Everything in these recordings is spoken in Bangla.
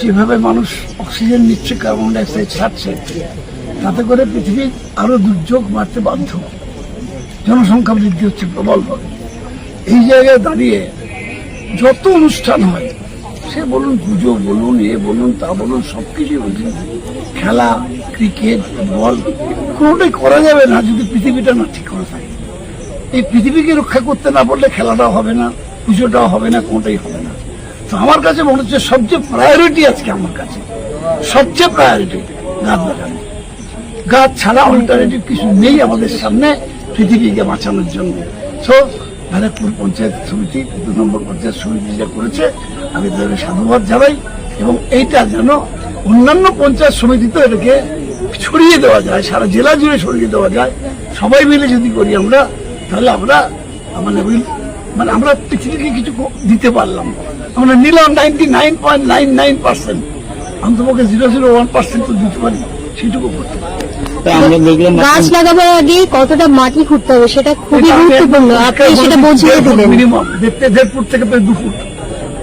যেভাবে মানুষ অক্সিজেন নিচ্ছে, কার্বন ডাইঅক্সাইড ছাড়ছে, তাতে করে পৃথিবীর আরও দুর্যোগ বাড়তে বাধ্য। জনসংখ্যা বৃদ্ধি হচ্ছে প্রবলভাবে এই জায়গায় দাঁড়িয়ে যত অনুষ্ঠান হয়, সে বলুন পুজো বলুন, এ বলুন, তা বলুন সব কিছুই খেলা, ক্রিকেট, ফুটবল, কোনোটাই করা যাবে না যদি পৃথিবীটা না ঠিক করে থাকে। এই পৃথিবীকে রক্ষা করতে না পারলে খেলাটাও হবে না, পুজোটাও হবে না, কোনোটাই হবে না। তো আমার কাছে মনে হচ্ছে সবচেয়ে প্রায়োরিটি আজকে আমার কাছে। সবচেয়ে প্রায়োরিটি গাছ লাগানো। গাছ ছাড়া অল্টারনেটিভ কিছু নেই আমাদের সামনে পৃথিবীকে বাঁচানোর জন্য। সো ব্যারাকপুর পঞ্চায়েত সমিতি, দু নম্বর পঞ্চায়েত সমিতি যা করেছে, আমি তাদের সাধুবাদ জানাই এবং এইটা যেন অন্যান্য পঞ্চায়েত সমিতিতে এটাকে ছড়িয়ে দেওয়া যায়, সারা জেলা জুড়ে ছড়িয়ে দেওয়া যায়। সবাই মিলে যদি করি আমরা, তাহলে আমরা মানে মানে আমরা পৃথিবীকে কিছু দিতে পারলাম আমরা নিলাম ninety nine point nine nine percent অন্তপক্ষে zero zero one percent তো দিতে পারি সেটুকু করতে পারি। গাছ লাগাবার আগে কতটা মাটি খুঁড়তে হবে সেটা খুবই গুরুত্বপূর্ণ। আপনি সেটা বুঝিয়ে দিলেন মিনিমাম দেড় ফুট থেকে প্রায় দু ফুট।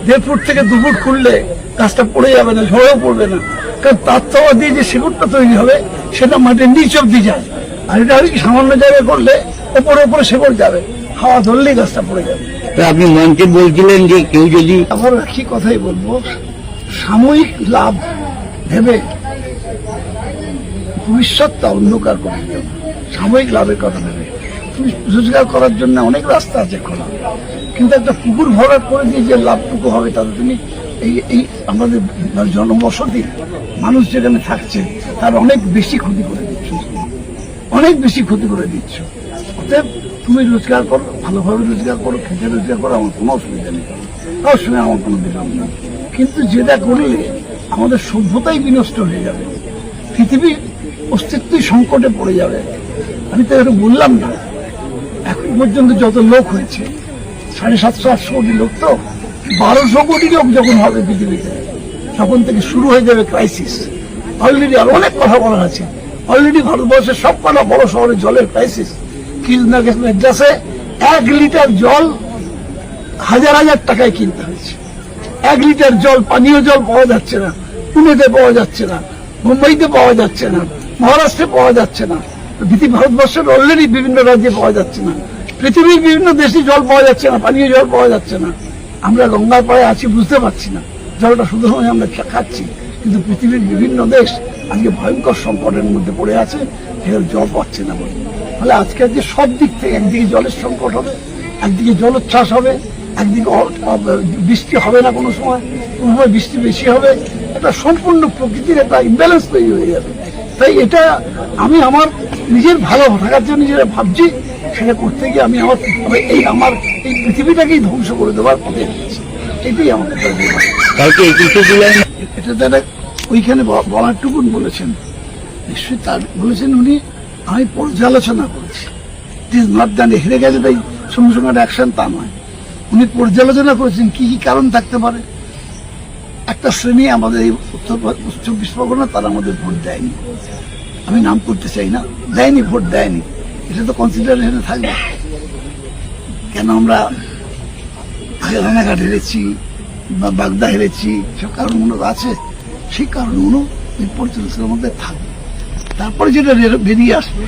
দেড় ফুট থেকে দু ফুট খুললে গাছটা পড়ে যাবে না ঝড়েও পড়বে না। কারণ তার চাওয়া দিয়ে যে শিকড়টা তৈরি হবে সেটা মাটির নিচ অব্দি যায়। আর এটা হলে কি সামান্য জায়গায় করলে ওপরে ওপরে শেকড় যাবে। হাওয়া ধরলেই গাছটা পড়ে যাবে। আপনি মঞ্চে বলছিলেন যে কেউ যদি আবার একই কথাই বলব সাময়িক লাভ ভেবে ভবিষ্যৎটা অন্ধকার করে দিও। সাময়িক লাভের কথা ভেবে। তুমি রোজগার করার জন্য অনেক রাস্তা আছে খোলা কিন্তু একটা পুকুর ভরাট করে দিয়ে যে লাভটুকু হবে তাতে তুমি এই এই আমাদের জনবসতি মানুষ যেখানে থাকছে তার অনেক বেশি ক্ষতি করে অনেক বেশি ক্ষতি করে দিচ্ছ। অতএব তুমি রোজগার করো, ভালোভাবে রোজগার করো খেতে রোজগার করো, আমার কোনো অসুবিধা নেই। তার সঙ্গে আমার কোনো বিলম্ব নেই। কিন্তু যেটা করলে আমাদের সভ্যতাই বিনষ্ট হয়ে যাবে। পৃথিবীর অস্তিত্বই সংকটে পড়ে যাবে। আমি তো এটা বললাম না, এখন পর্যন্ত যত লোক হয়েছে, সাড়ে সাতশো, আটশো কোটি লোক তো, বারোশো কোটি লোক যখন হবে পৃথিবীতে, তখন থেকে শুরু হয়ে যাবে ক্রাইসিস অলরেডি আর অনেক কথা বলা আছে। অলরেডি ভারতবর্ষের সব কটা বড় শহরে জলের ক্রাইসিস কৃষ্ণাকে মেড্রাসে এক লিটার জল হাজার হাজার টাকায় কিনতে হয়েছে। এক লিটার জল, পানীয় জল পাওয়া যাচ্ছে না, পুনেতে পাওয়া যাচ্ছে না, মুম্বাইতে পাওয়া যাচ্ছে না, মহারাষ্ট্রে পাওয়া যাচ্ছে না। পৃথিবী, ভারতবর্ষের অলরেডি বিভিন্ন রাজ্যে পাওয়া যাচ্ছে না। পৃথিবীর বিভিন্ন দেশে জল পাওয়া যাচ্ছে না, পানীয় জল পাওয়া যাচ্ছে না। আমরা গঙ্গার পাড়ে আছি, বুঝতে পারছি না। জলটা শুধু আমরা খাচ্ছি। কিন্তু পৃথিবীর বিভিন্ন দেশ আজকে ভয়ঙ্কর সংকটের মধ্যে পড়ে আছে সেখানে জল পাচ্ছে না বলে। ফলে আজকে আজকে সব দিক থেকে একদিকে জলের সংকট হবে, একদিকে জলোচ্ছ্বাস হবে, একদিকে বৃষ্টি হবে না কোনো সময় কোনো সময় বৃষ্টি বেশি হবে। একটা সম্পূর্ণ প্রকৃতির একটা ইম্ব্যালেন্স তৈরি হয়ে যাবে। তাই এটা আমি আমার নিজের ভালো থাকার জন্য যেটা ভাবছি, সেটা করতে গিয়ে আমি আমার এই আমার এই পৃথিবীটাকেই ধ্বংস করে দেওয়ার পথে এসেছি এটাই আমার কালকে একুশে জুলাই? এটা তারা ওইখানে ব- বলেছেন। নিশ্চয়ই তার বলেছেন উনি আমি পর্যালোচনা করেছি। ইট ইজ নট দ্যান হেরে গেছে তাই সঙ্গে সঙ্গে অ্যাকশন তা নয়। উনি পর্যালোচনা করেছেন কি কি কারণ থাকতে পারে। একটা শ্রেণি আমাদের এই উত্তর চব্বিশ পরগনা তারা আমাদের ভোট দেয়নি। আমি নাম করতে চাই না। দেয়নি ভোট দেয়নি। এটা তো কনসিডারেশনে থাকবে। কেন আমরা রানাঘাট হেরেছি, বা বাগদা হেরেছি সব কারণগুলো আছে? সেই কারণগুলো এই পর্যালোচনার মধ্যে থাকবে তারপরে যেটা বেরিয়ে আসবে,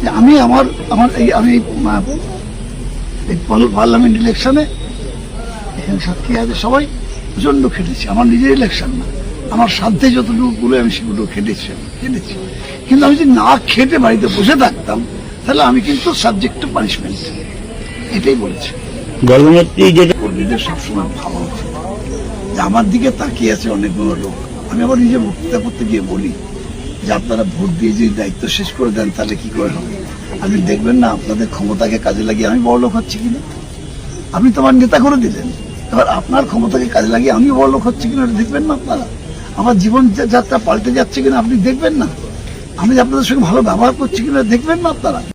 যে আমি আমার আমার এই, আমি এই পার্লামেন্ট ইলেকশনে, এখানে সাক্ষী আছে সবাই প্রচণ্ড খেটেছি। আমার নিজের ইলেকশন না, আমার সাধ্যে যতটুকু আমি সেগুলো খেটেছি খেটেছি। কিন্তু আমি যদি না খেটে বাড়িতে বসে থাকতাম, তাহলে আমি কিন্তু সাবজেক্ট টু পানিশমেন্ট এটাই বলেছি। দলনেত্রী যেটা কর্মীদের সবসময় ভাবা যে আমার দিকে তাকিয়ে আছে অনেকগুলো লোক। আমি আবার নিজে বক্তৃতা করতে গিয়ে বলি যে আপনারা ভোট দিয়ে যদি দায়িত্ব শেষ করে দেন, তাহলে কি করে হবে? আপনি দেখবেন না, আপনাদের ক্ষমতাকে কাজে লাগিয়ে আমি বড় লোক হচ্ছি কিনা? আপনি তো আমার নেতা করে দিলেন। এবার আপনার ক্ষমতাকে কাজে লাগিয়ে আমি বড় লোক হচ্ছি কিনা দেখবেন না আপনারা? আমার জীবন যাত্রা পাল্টে যাচ্ছে কিনা, আপনি দেখবেন না? আমি আপনাদের সঙ্গে ভালো ব্যবহার করছি কিনা দেখবেন না আপনারা?